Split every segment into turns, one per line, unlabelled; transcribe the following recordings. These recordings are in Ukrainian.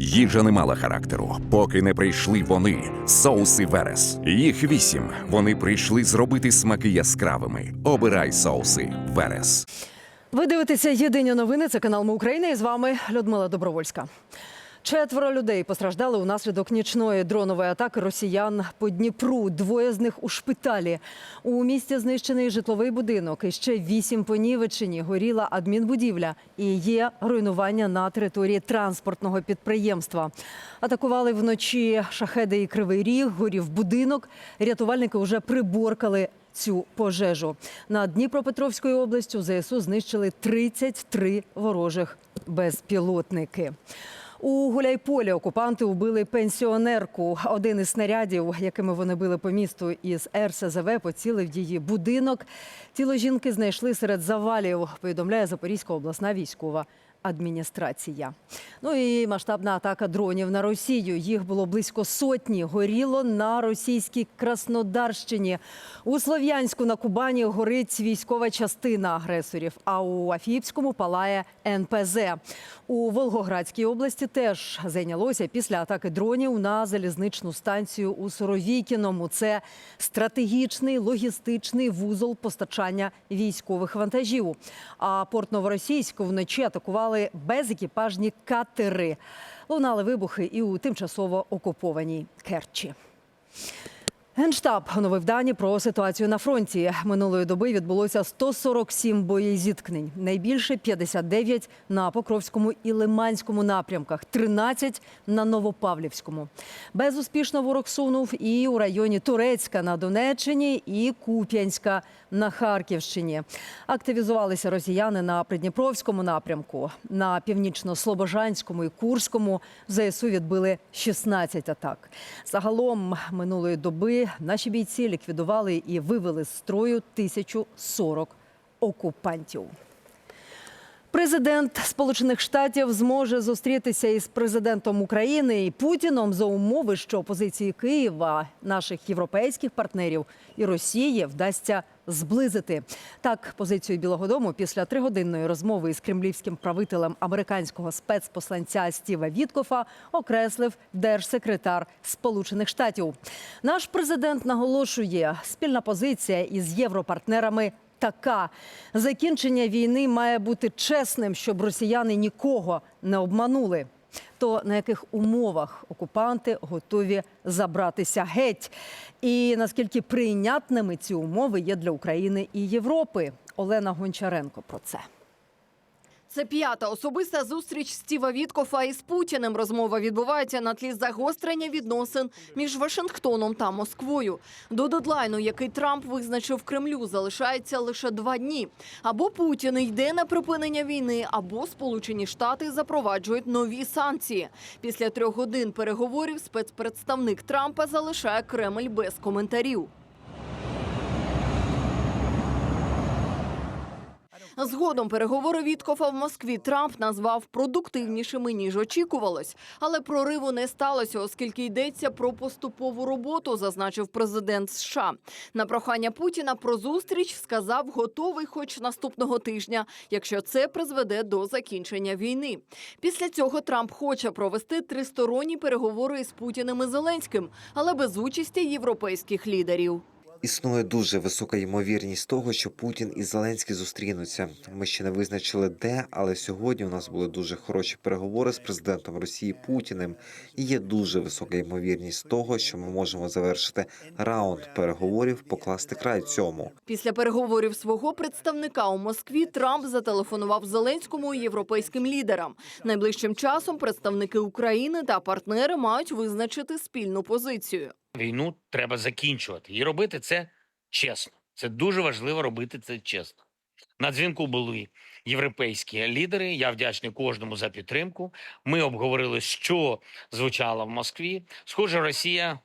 Їжа не мала характеру, поки не прийшли вони, соуси Верес. Їх вісім. Вони прийшли зробити смаки яскравими. Обирай соуси Верес.
Ви дивитеся єдині новини. Це канал Ми Україна. І з вами Людмила Добровольська. Четверо людей постраждали унаслідок нічної дронової атаки росіян по Дніпру. Двоє з них у шпиталі. У місті знищений житловий будинок. І ще вісім понівечені. Горіла адмінбудівля і є руйнування на території транспортного підприємства. Атакували вночі шахеди і кривий ріг. Горів будинок. Рятувальники вже приборкали цю пожежу. Над Дніпропетровською областю ЗСУ знищили 33 ворожих безпілотники. У Гуляйполі окупанти вбили пенсіонерку. Один із снарядів, якими вони били по місту із РСЗВ, поцілив її будинок. Тіло жінки знайшли серед завалів. Повідомляє Запорізька обласна військова адміністрація. Ну і масштабна атака дронів на Росію. Їх було близько сотні. Горіло на російській Краснодарщині. У Слов'янську на Кубані горить військова частина агресорів. А у Афіпському палає НПЗ. У Волгоградській області теж зайнялося після атаки дронів на залізничну станцію у Соровікіному. Це стратегічний логістичний вузол постачання військових вантажів. А порт Новоросійську вночі атакували безекіпажні катери. Лунали вибухи і у тимчасово окупованій Керчі. Генштаб оновив дані про ситуацію на фронті. Минулої доби відбулося 147 боєзіткнень. Найбільше 59 на Покровському і Лиманському напрямках, 13 на Новопавлівському. Безуспішно ворог сунув і у районі Турецька на Донеччині, і Куп'янська на Харківщині. Активізувалися росіяни на Придніпровському напрямку, на північно-слобожанському і Курському. В ЗСУ відбили 16 атак. Загалом минулої доби наші бійці ліквідували і вивели з строю 1040 окупантів. Президент Сполучених Штатів зможе зустрітися із президентом України і Путіном за умови, що позиції Києва, наших європейських партнерів і Росії вдасться зблизити. Так, позицію Білого Дому після тригодинної розмови із кремлівським правителем американського спецпосланця Стіва Віткофа окреслив держсекретар Сполучених Штатів. Наш президент наголошує, спільна позиція із європартнерами така. Закінчення війни має бути чесним, щоб росіяни нікого не обманули. То на яких умовах окупанти готові забратися геть? І наскільки прийнятними ці умови є для України і Європи? Олена Гончаренко про це.
Це п'ята особиста зустріч Стіва Віткофа із Путіним. Розмова відбувається на тлі загострення відносин між Вашингтоном та Москвою. До дедлайну, який Трамп визначив Кремлю, залишається лише два дні. Або Путін йде на припинення війни, або Сполучені Штати запроваджують нові санкції. Після трьох годин переговорів спецпредставник Трампа залишає Кремль без коментарів. Згодом переговори Віткофа в Москві Трамп назвав продуктивнішими ніж очікувалось. Але прориву не сталося, оскільки йдеться про поступову роботу, зазначив президент США. На прохання Путіна про зустріч сказав, готовий, хоч наступного тижня, якщо це призведе до закінчення війни. Після цього Трамп хоче провести тристоронні переговори із Путіним і Зеленським, але без участі європейських лідерів.
Існує дуже висока ймовірність того, що Путін і Зеленський зустрінуться. Ми ще не визначили де, але сьогодні у нас були дуже хороші переговори з президентом Росії Путіним. І є дуже висока ймовірність того, що ми можемо завершити раунд переговорів, покласти край цьому.
Після переговорів свого представника у Москві Трамп зателефонував Зеленському і європейським лідерам. Найближчим часом представники України та партнери мають визначити спільну позицію.
Війну треба закінчувати і робити це чесно. Це дуже важливо робити це чесно. На дзвінку були європейські лідери. Я вдячний кожному за підтримку. Ми обговорили, що звучало в Москві. Схоже, Росія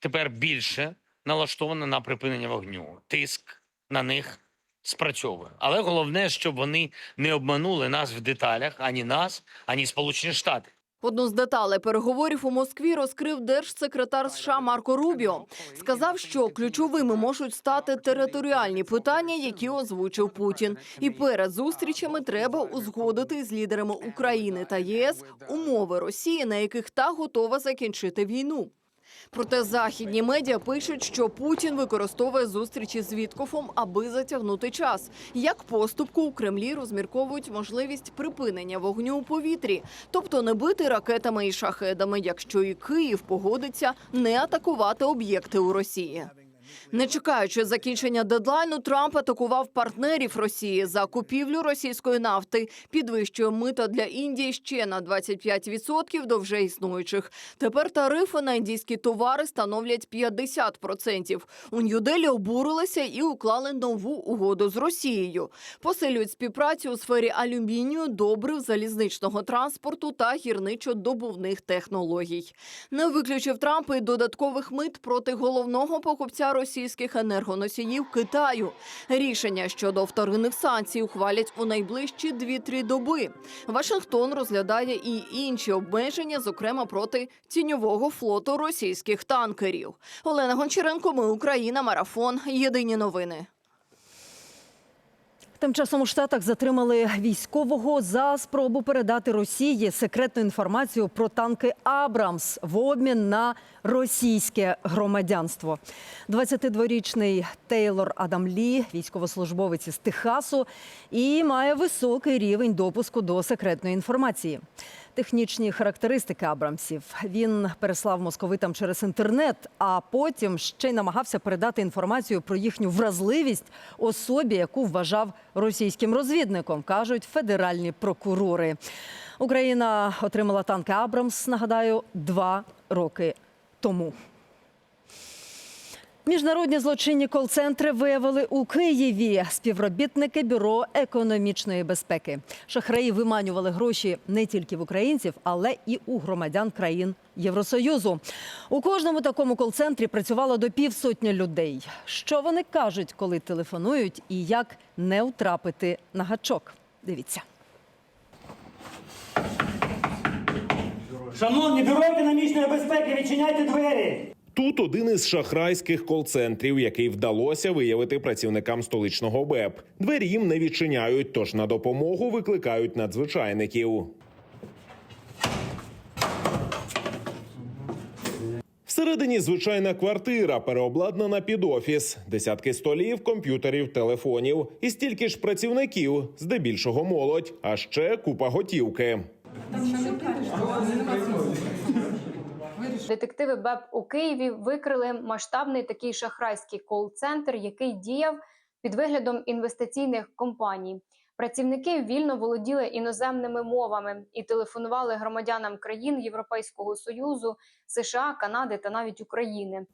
тепер більше налаштована на припинення вогню. Тиск на них спрацьовує. Але головне, щоб вони не обманули нас в деталях ані нас, ані Сполучені Штати.
Одну з деталей переговорів у Москві розкрив держсекретар США Марко Рубіо. Сказав, що ключовими можуть стати територіальні питання, які озвучив Путін. І перед зустрічами треба узгодити з лідерами України та ЄС умови Росії, на яких та готова закінчити війну. Проте західні медіа пишуть, що Путін використовує зустрічі з Віткофом, аби затягнути час. Як поступку у Кремлі розмірковують можливість припинення вогню у повітрі, тобто не бити ракетами і шахедами, якщо і Київ погодиться не атакувати об'єкти у Росії. Не чекаючи закінчення дедлайну, Трамп атакував партнерів Росії за купівлю російської нафти, підвищує мита для Індії ще на 25% до вже існуючих. Тепер тарифи на індійські товари становлять 50%. У Нью-Делі обурилися і уклали нову угоду з Росією. Посилюють співпрацю у сфері алюмінію, добрив, залізничного транспорту та гірничо-добувних технологій. Не виключив Трамп і додаткових мит проти головного покупця російських енергоносіїв Китаю. Рішення щодо вторинних санкцій ухвалять у найближчі 2-3 доби. Вашингтон розглядає і інші обмеження, зокрема проти тіньового флоту російських танкерів. Олена Гончаренко, ми Україна, марафон. Єдині новини.
Тим часом у Штатах затримали військового за спробу передати Росії секретну інформацію про танки Абрамс в обмін на російське громадянство. 22-річний Тейлор Адам Лі, військовослужбовець із Техасу, і має високий рівень допуску до секретної інформації. Технічні характеристики Абрамсів він переслав московитам через інтернет, а потім ще й намагався передати інформацію про їхню вразливість особі, яку вважав російським розвідником, кажуть федеральні прокурори. Україна отримала танки Абрамс, нагадаю, два роки тому. Міжнародні злочинні кол-центри виявили у Києві співробітники бюро економічної безпеки. Шахраї виманювали гроші не тільки в українців, але і у громадян країн Євросоюзу. У кожному такому кол-центрі працювало до півсотні людей. Що вони кажуть, коли телефонують, і як не втрапити на гачок? Дивіться.
Шановні бюро економічної безпеки, відчиняйте двері.
Тут один із шахрайських кол-центрів, який вдалося виявити працівникам столичного БЕП. Двері їм не відчиняють, тож на допомогу викликають надзвичайників. Всередині звичайна квартира, переобладнана під офіс, десятки столів, комп'ютерів, телефонів і стільки ж працівників, здебільшого молодь, а ще купа готівки.
Детективи БЕП у Києві викрили масштабний такий шахрайський кол-центр, який діяв під виглядом інвестиційних компаній. Працівники вільно володіли іноземними мовами і телефонували громадянам країн Європейського союзу, США, Канади та навіть України.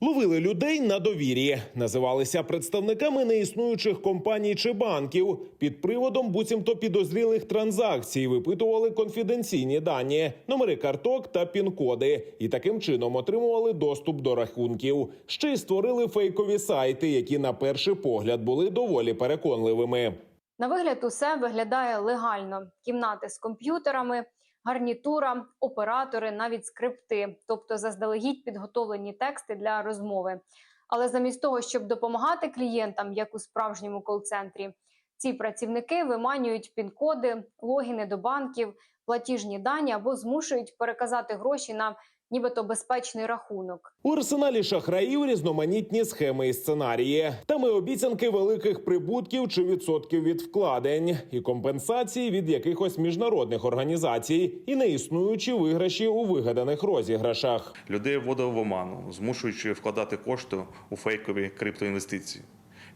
Ловили людей на довір'ї, називалися представниками неіснуючих компаній чи банків. Під приводом буцімто підозрілих транзакцій випитували конфіденційні дані, номери карток та пін-коди, і таким чином отримували доступ до рахунків. Ще й створили фейкові сайти, які на перший погляд були доволі переконливими.
На вигляд, усе виглядає легально: кімнати з комп'ютерами, гарнітура, оператори, навіть скрипти, тобто заздалегідь підготовлені тексти для розмови. Але замість того, щоб допомагати клієнтам, як у справжньому кол-центрі, ці працівники виманюють пін-коди, логіни до банків, платіжні дані або змушують переказати гроші на нібито безпечний рахунок.
У арсеналі шахраїв різноманітні схеми і сценарії. Там і обіцянки великих прибутків чи відсотків від вкладень, і компенсації від якихось міжнародних організацій, і неіснуючі виграші у вигаданих розіграшах.
людей вводив в оману, змушуючи вкладати кошти у фейкові криптоінвестиції.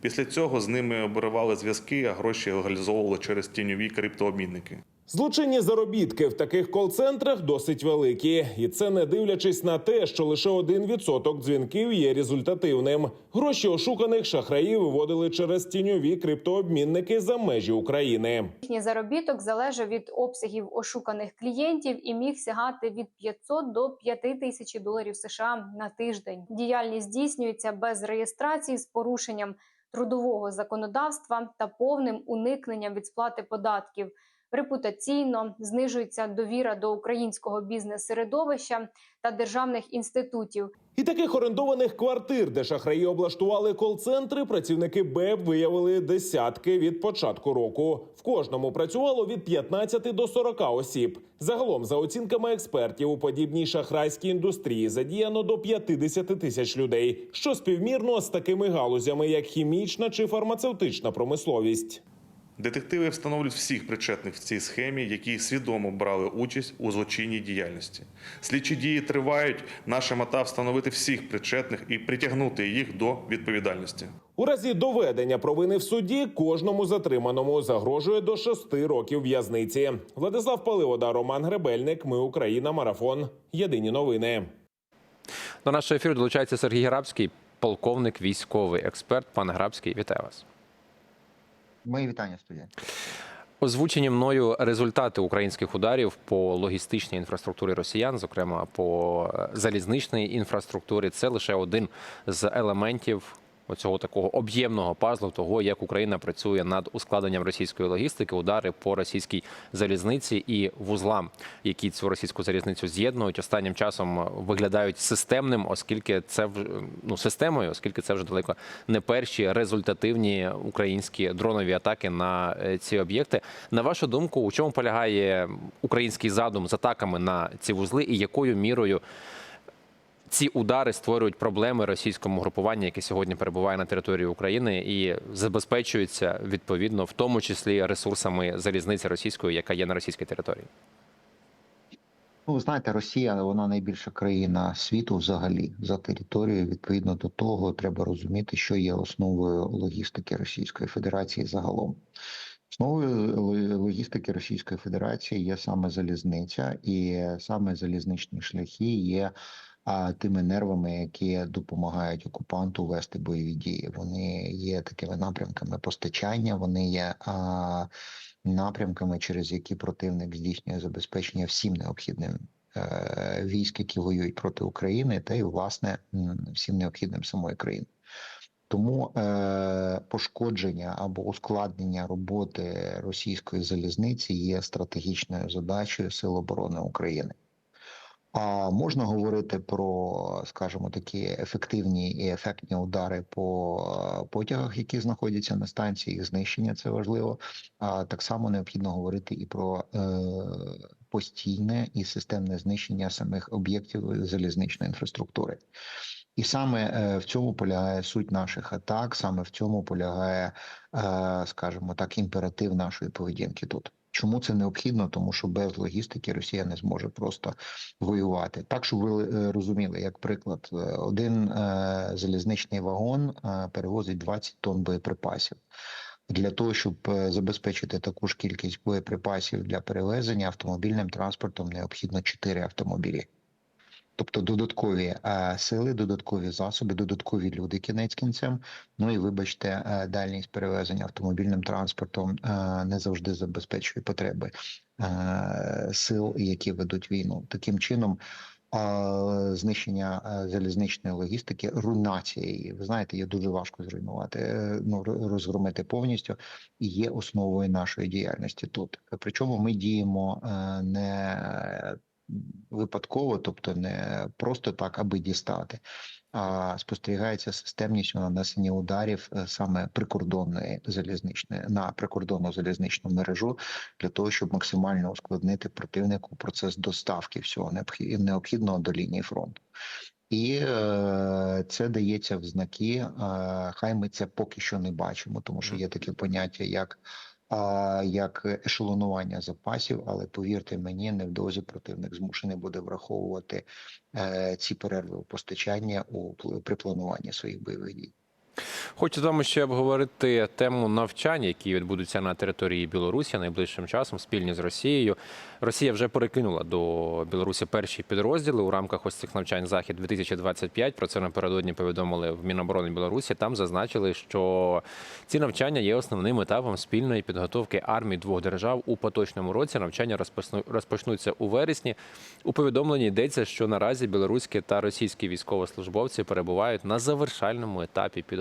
Після цього з ними обривали зв'язки, а гроші легалізовували через тіньові криптообмінники.
Злочинні заробітки в таких кол-центрах досить великі, і це не дивлячись на те, що лише один відсоток дзвінків є результативним. Гроші ошуканих шахраїв виводили через тіньові криптообмінники за межі України.
Їхній заробіток залежав від обсягів ошуканих клієнтів і міг сягати від 500 до 5 тисяч доларів США на тиждень. Діяльність здійснюється без реєстрації з порушенням трудового законодавства та повним уникненням від сплати податків. Репутаційно знижується довіра до українського бізнес-середовища та державних інститутів.
І таких орендованих квартир, де шахраї облаштували кол-центри, працівники БЕБ виявили десятки від початку року. В кожному працювало від 15 до 40 осіб. Загалом, за оцінками експертів, у подібній шахрайській індустрії задіяно до 50 тисяч людей, що співмірно з такими галузями, як хімічна чи фармацевтична промисловість.
Детективи встановлюють всіх причетних в цій схемі, які свідомо брали участь у злочинній діяльності. Слідчі дії тривають. Наша мета встановити всіх причетних і притягнути їх до відповідальності.
У разі доведення провини в суді кожному затриманому загрожує до шести років в'язниці. Владислав Паливода, Роман Гребельник. Ми Україна. Марафон. Єдині новини.
До нашого ефіру долучається Сергій Грабський, полковник, військовий експерт. Пане Грабський, вітаю вас.
Мої вітання студія.
Озвучені мною результати українських ударів по логістичній інфраструктурі росіян, зокрема по залізничній інфраструктурі. Це лише один з елементів оцього такого об'ємного пазлу, того як Україна працює над ускладенням російської логістики, удари по російській залізниці і вузлам, які цю російську залізницю з'єднують, останнім часом виглядають системним, оскільки це ну системою, оскільки це вже далеко не перші результативні українські дронові атаки на е, ці об'єкти. На вашу думку, у чому полягає український задум з атаками на ці вузли, і якою мірою ці удари створюють проблеми російському групуванню, яке сьогодні перебуває на території України, і забезпечується відповідно, в тому числі ресурсами залізниці російської, яка є на російській території.
Ну, ви знаєте, Росія вона найбільша країна світу взагалі за територією. Відповідно до того, треба розуміти, що є основою логістики Російської Федерації загалом. Основою логістики Російської Федерації є саме залізниця, і саме залізничні шляхи є а, тими нервами, які допомагають окупанту вести бойові дії. Вони є такими напрямками постачання, вони є а, напрямками, через які противник здійснює забезпечення всім необхідним е, військ, які воюють проти України, та й власне всім необхідним самої країни. Тому е, пошкодження або ускладнення роботи російської залізниці є стратегічною задачею Сил оборони України. А можна говорити про, скажімо, такі ефективні і ефектні удари по е, потягах, які знаходяться на станції, їх знищення це важливо. А так само необхідно говорити і про е, постійне і системне знищення самих об'єктів залізничної інфраструктури. І саме е, в цьому полягає суть наших атак, саме в цьому полягає, е, скажімо так, імператив нашої поведінки тут. Чому це необхідно? Тому що без логістики Росія не зможе просто воювати. Так, щоб ви е, розуміли, як приклад, е, один е, залізничний вагон перевозить 20 тонн боєприпасів. Для того щоб забезпечити таку ж кількість боєприпасів для перевезення автомобільним транспортом необхідно 4 автомобілі. Тобто додаткові е, сили, додаткові засоби, додаткові люди кінець кінцем. Ну і вибачте, е, дальність перевезення автомобільним транспортом е, не завжди забезпечує потреби сил, які ведуть війну. Таким чином, знищення залізничної логістики, руйнація ви знаєте, є дуже важко зруйнувати, ну розгромити повністю, і є основою нашої діяльності тут. Причому ми діємо не випадково, тобто не просто так, аби дістати. А спостерігається системність у нанесення ударів е, саме прикордонної залізничної на прикордонну залізничну мережу для того, щоб максимально ускладнити противнику процес доставки всього необхі- необхідного до лінії фронту. І е, це дається в знаки. Е, хай ми це поки що не бачимо, тому що є таке поняття як а, як ешелонування запасів, але повірте мені, невдовзі противник змушений буде враховувати е, ці перерви постачання у при плануванні своїх бойових дій.
Хочу з вами ще обговорити тему навчань, які відбудуться на території Білорусі найближчим часом спільні з Росією. Росія вже перекинула до Білорусі перші підрозділи у рамках ось цих навчань захід 2025 Про це напередодні повідомили в Міноборони Білорусі. Там зазначили, що ці навчання є основним етапом спільної підготовки армій двох держав у поточному році. Навчання розпочну- розпочнуться у вересні. У повідомленні йдеться, що наразі білоруські та російські військовослужбовці перебувають на завершальному етапі підготовки.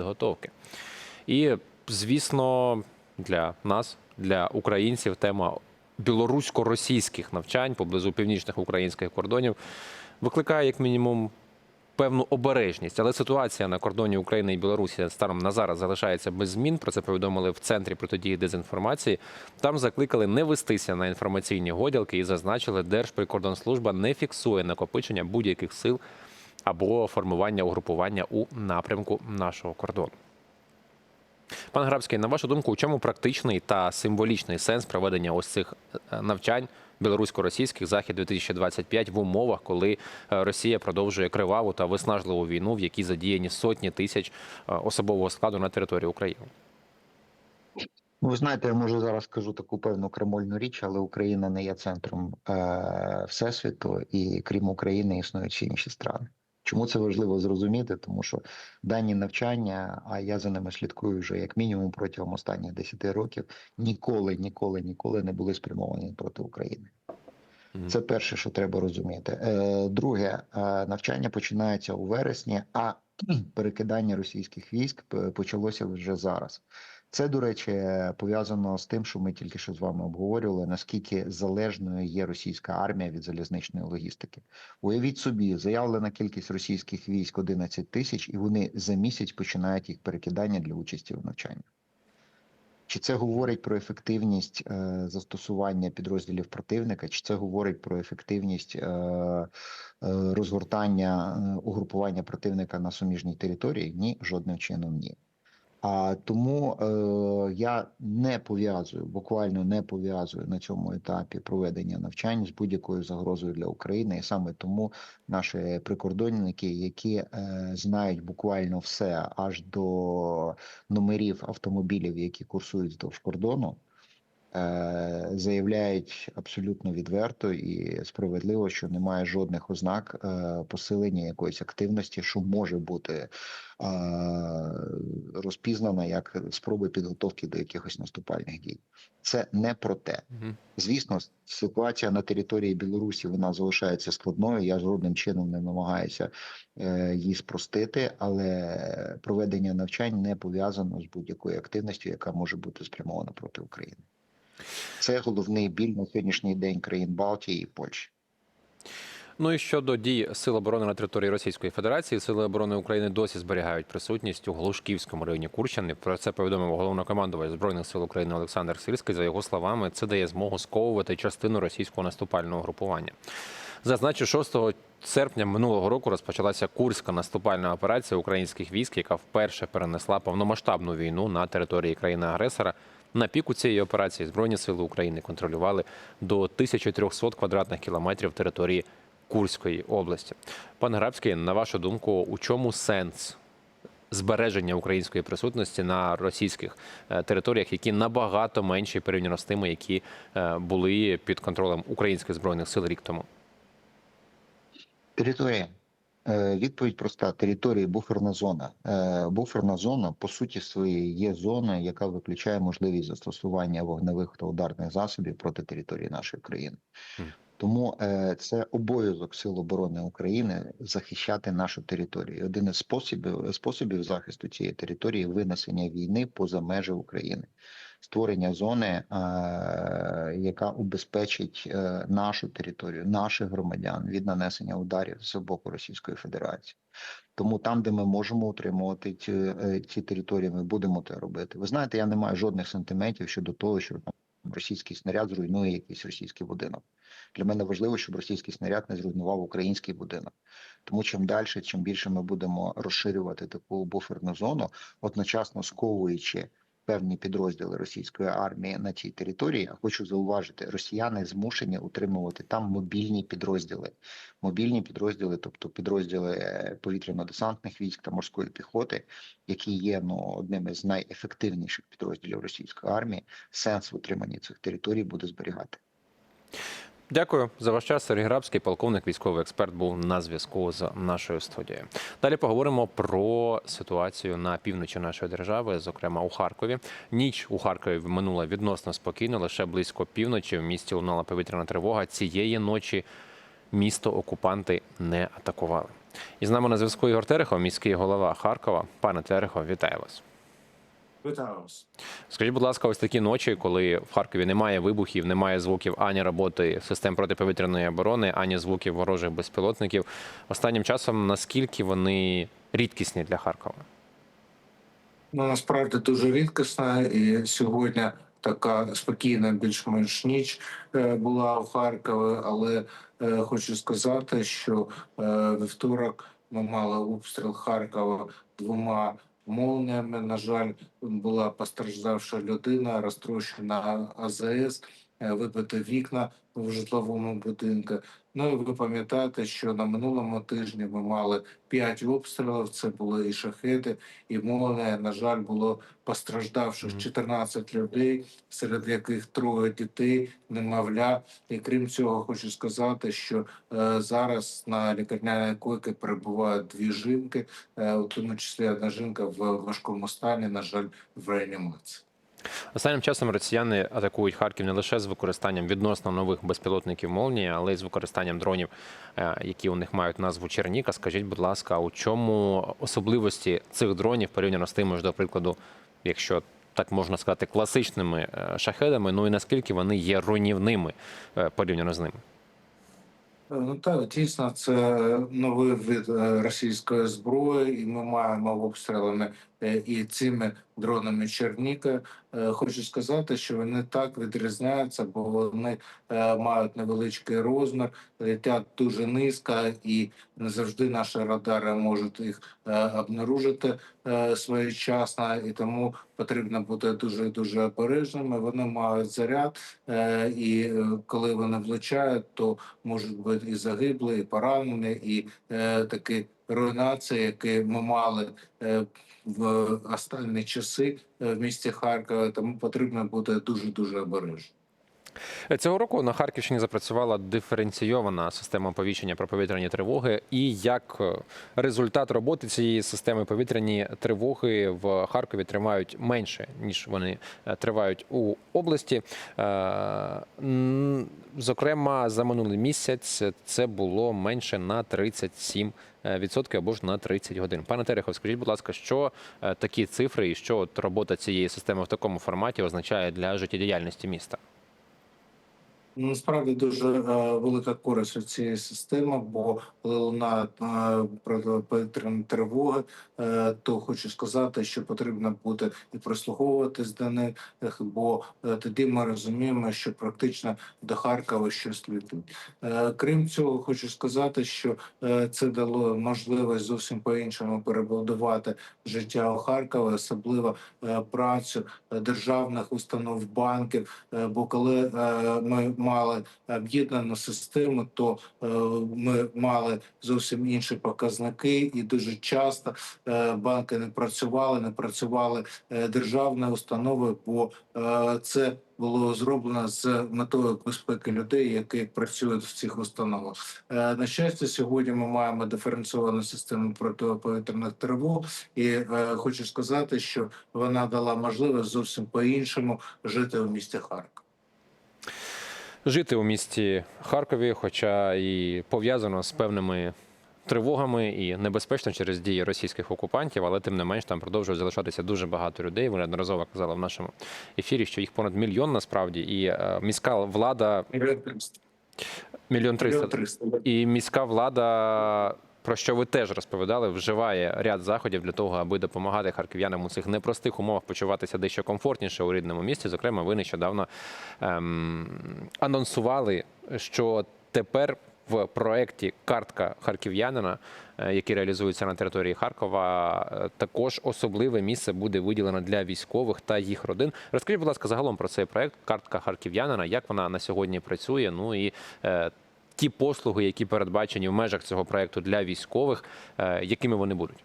І, звісно, для нас, для українців, тема білорусько-російських навчань поблизу північних українських кордонів викликає як мінімум певну обережність. Але ситуація на кордоні України і Білорусі станом на зараз залишається без змін. Про це повідомили в центрі протидії дезінформації. Там закликали не вестися на інформаційні годілки і зазначили, Держприкордонслужба не фіксує накопичення будь-яких сил або формування угрупування у напрямку нашого кордону. Пан Грабський, на вашу думку, у чому практичний та символічний сенс проведення ось цих е, навчань білорусько-російських захід 2025 в умовах, коли е, Росія продовжує криваву та виснажливу війну, в якій задіяні сотні тисяч е, особового складу на території України?
Ви знаєте, я може зараз скажу таку певну кремольну річ, але Україна не є центром е, всесвіту, і крім України існують інші страни. Чому це важливо зрозуміти? Тому що дані навчання, а я за ними слідкую вже як мінімум протягом останніх 10 років, ніколи, ніколи, ніколи не були спрямовані проти України. Це перше, що треба розуміти. Е, Друге, е, навчання починається у вересні, а перекидання російських військ почалося вже зараз. Це, до речі, пов'язано з тим, що ми тільки що з вами обговорювали, наскільки залежною є російська армія від залізничної логістики. Уявіть собі, заявлена кількість російських військ 11 тисяч, і вони за місяць починають їх перекидання для участі в навчанні. Чи це говорить про ефективність е, застосування підрозділів противника, чи це говорить про ефективність е, е, розгортання е, угрупування противника на суміжній території? Ні, жодним чином ні. А тому е, я не пов'язую, буквально не пов'язую на цьому етапі проведення навчань з будь-якою загрозою для України, і саме тому наші прикордонники, які е, знають буквально все аж до номерів автомобілів, які курсують вздовж кордону, заявляють абсолютно відверто і справедливо, що немає жодних ознак е, посилення якоїсь активності, що може бути е, розпізнана як спроби підготовки до якихось наступальних дій. Це не про те. Звісно, ситуація на території Білорусі вона залишається складною. Я жодним чином не намагаюся е, її спростити, але проведення навчань не пов'язано з будь-якою активністю, яка може бути спрямована проти України. Це головний біль на сьогоднішній день країн Балтії і Польщі.
Ну і щодо дій Сил оборони на території Російської Федерації, Сили оборони України досі зберігають присутність у Глушківському районі Курщини. Про це повідомив головнокомандувач збройних сил України Олександр Сирський. За його словами, це дає змогу сковувати частину російського наступального групування. Зазначу, 6 серпня минулого року розпочалася курська наступальна операція українських військ, яка вперше перенесла повномасштабну війну на території країни-агресора. На піку цієї операції Збройні сили України контролювали до 1300 квадратних кілометрів території Курської області. Пане Грабський, на вашу думку, у чому сенс збереження української присутності на російських е, територіях, які набагато менші порівняно з тими, які е, були під контролем українських збройних сил рік тому?
Територія. Е, Відповідь проста: територія буферна зона. Е, Буферна зона, по суті, своєї є зона, яка виключає можливість застосування вогневих та ударних засобів проти території нашої країни. Тому е, це обов'язок Сил оборони України захищати нашу територію. Один із способів способів захисту цієї території винесення війни поза межі України, створення зони, е, яка убезпечить е, нашу територію, наших громадян від нанесення ударів з боку Російської Федерації. Тому там, де ми можемо утримувати ці, е, ці території, ми будемо це робити. Ви знаєте, я не маю жодних сантиментів щодо того, що російський снаряд зруйнує якийсь російський будинок. Для мене важливо, щоб російський снаряд не зруйнував український будинок. Тому чим далі, чим більше ми будемо розширювати таку буферну зону, одночасно сковуючи певні підрозділи російської армії на цій території. Я хочу зауважити, росіяни змушені утримувати там мобільні підрозділи. Мобільні підрозділи, тобто підрозділи е, повітряно-десантних військ та морської піхоти, які є ну одним із найефективніших підрозділів російської армії. Сенс в утриманні цих територій буде зберігати.
Дякую за ваш час. Сергій Грабський, полковник, військовий експерт, був на зв'язку з нашою студією. Далі поговоримо про ситуацію на півночі нашої держави, зокрема у Харкові. Ніч у Харкові минула відносно спокійно, лише близько півночі в місті лунала повітряна тривога. Цієї ночі місто окупанти не атакували. І з нами на зв'язку Ігор Терехов, міський голова Харкова. Пане Терехов, вітаю вас. Скажіть, будь ласка, ось такі ночі, коли в Харкові немає вибухів, немає звуків ані роботи систем протиповітряної оборони, ані звуків ворожих безпілотників. Останнім часом наскільки вони рідкісні для Харкова?
Ну насправді дуже рідкісна, і сьогодні така спокійна, більш-менш ніч е, була в Харкові. Але е, хочу сказати, що е, вівторок ми мали обстріл Харкова двома молніями. На жаль, була постраждавша людина, розтрощена АЗС, е, вибито вікна в житловому будинку. Ну і ви пам'ятаєте, що на минулому тижні ми мали п'ять обстрілів. Це були і шахеди, і молния. На жаль, було постраждавших 14 людей, серед яких троє дітей, немовля. І крім цього, хочу сказати, що е, зараз на лікарняній койці перебувають дві жінки, е, у тому числі одна жінка в важкому стані, на жаль, в реанімації.
Останнім часом росіяни атакують Харків не лише з використанням відносно нових безпілотників молнії, але й з використанням дронів, е, які у них мають назву Черніка. Скажіть, будь ласка, у чому особливості цих дронів порівняно з тими ж, до прикладу, якщо так можна сказати, класичними е, шахедами? Ну і наскільки вони є руйнівними е, порівняно з ними?
Ну так, дійсно, це новий вид російської зброї, і ми маємо обстрілами і цими дронами Черніка. Е, Хочу сказати, що вони так відрізняються, бо вони е, мають невеличкий розмір, летять дуже низько, і не завжди наші радари можуть їх е, обнаружити своєчасно, і тому потрібно бути дуже дуже обережними. Вони мають заряд, і коли вони влучають, то можуть бути і загиблі, і поранені, і такі руйнації, які ми мали в останні часи е, в місті Харкова. Тому потрібно бути дуже дуже обережним.
Цього року на Харківщині запрацювала диференційована система оповіщення про повітряні тривоги. І як е, результат роботи цієї системи повітряні тривоги в Харкові тривають менше ніж вони е, тривають у області. Е, Зокрема, за минулий місяць це було менше на 37 відсотків або ж на 30 годин. Пане Терехов, скажіть, будь ласка, що такі цифри і що от робота цієї системи в такому форматі означає для життєдіяльності міста?
Насправді дуже е, велика користь від цієї системи, бо коли лунає е, тривоги, е, то хочу сказати, що потрібно буде і прислуховуватись до них, бо тоді ми розуміємо, що практично до Харкова щось летить. Е, крім цього, хочу сказати, що це дало можливість зовсім по-іншому перебудувати життя у Харкові, особливо працю державних установ, банків. Бо коли ми мали об'єднану систему, то е, ми мали зовсім інші показники, і дуже часто е, банки не працювали, не працювали е, державні установи, бо це було зроблено з метою безпеки людей, які працюють в цих установах. На щастя, сьогодні ми маємо диференційовану систему протиповітряних тривог, і хочу сказати, що вона дала можливість зовсім по-іншому жити у місті Харків.
Жити у місті Харкові, хоча і пов'язано з певними тривогами і небезпечно через дії російських окупантів, але тим не менш там продовжує залишатися дуже багато людей. Ви неодноразово казали в нашому ефірі, що їх понад мільйон насправді, і е, міська влада мільйон триста.
триста.
І міська влада, про що ви теж розповідали, вживає ряд заходів для того, аби допомагати харків'янам у цих непростих умовах почуватися дещо комфортніше у рідному місті. Зокрема, ви нещодавно ем, анонсували, що тепер в проєкті Картка харків'янина, е, який реалізується на території Харкова, е, також особливе місце буде виділено для військових та їх родин. Розкажіть, будь ласка, загалом про цей проєкт Картка харків'янина, як вона на сьогодні працює. Ну і е, ті послуги, які передбачені в межах цього проєкту для військових, е, якими вони будуть.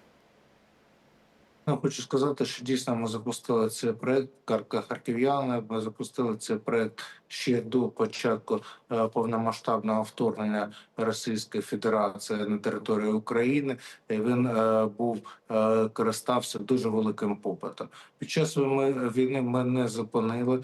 Ну, хочу сказати, що дійсно ми запустили цей проект Карка Харків'яна. Ми запустили цей проект ще до початку е, повномасштабного вторгнення Російської Федерації на територію України. І він е, був користався дуже великим попитом. Під час війни- ми не зупинили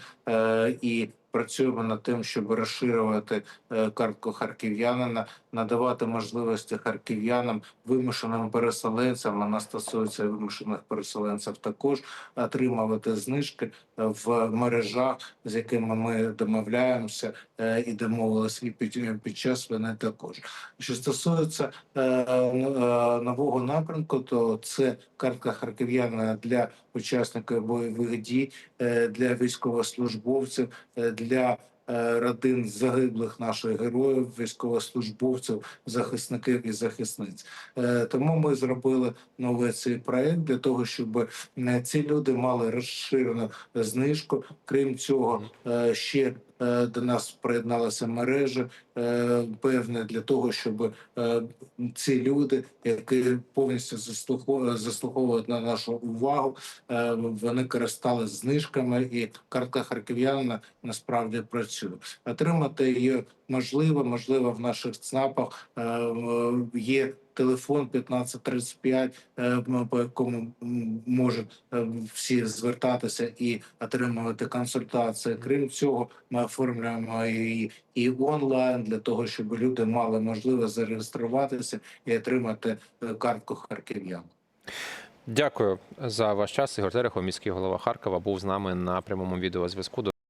і. Працюємо над тим, щоб розширювати е, картку харків'янина надавати можливості харків'янам, вимушеним переселенцям. Вона стосується вимушених переселенців також отримувати знижки в мережах, з якими ми домовляємося е, і домовилися і під, під час війни також. Що стосується е, е, нового напрямку, то це картка харків'яна для учасників бойових дій, е, для військовослужбовців, е, для е, родин загиблих наших героїв, військовослужбовців, захисників і захисниць. Е, Тому ми зробили новий цей проект для того, щоб е, ці люди мали розширену знижку. Крім цього, е, ще е, до нас приєдналася мережа е, певне для того, щоб е, ці люди, які повністю заслуховують, на нашу увагу, е, вони користалися знижками, і картка харків'янина насправді працює. Отримати її можливо, можливо, в наших ЦНАПах е, е, є телефон 1535, е, по якому можуть е, всі звертатися і отримувати консультації. Крім цього, ми оформлюємо її і онлайн для того, щоб люди мали можливість зареєструватися і отримати е, картку харків'ян.
Дякую за ваш час. Ігор Терехов, міський голова Харкова, був з нами на прямому відеозв'язку.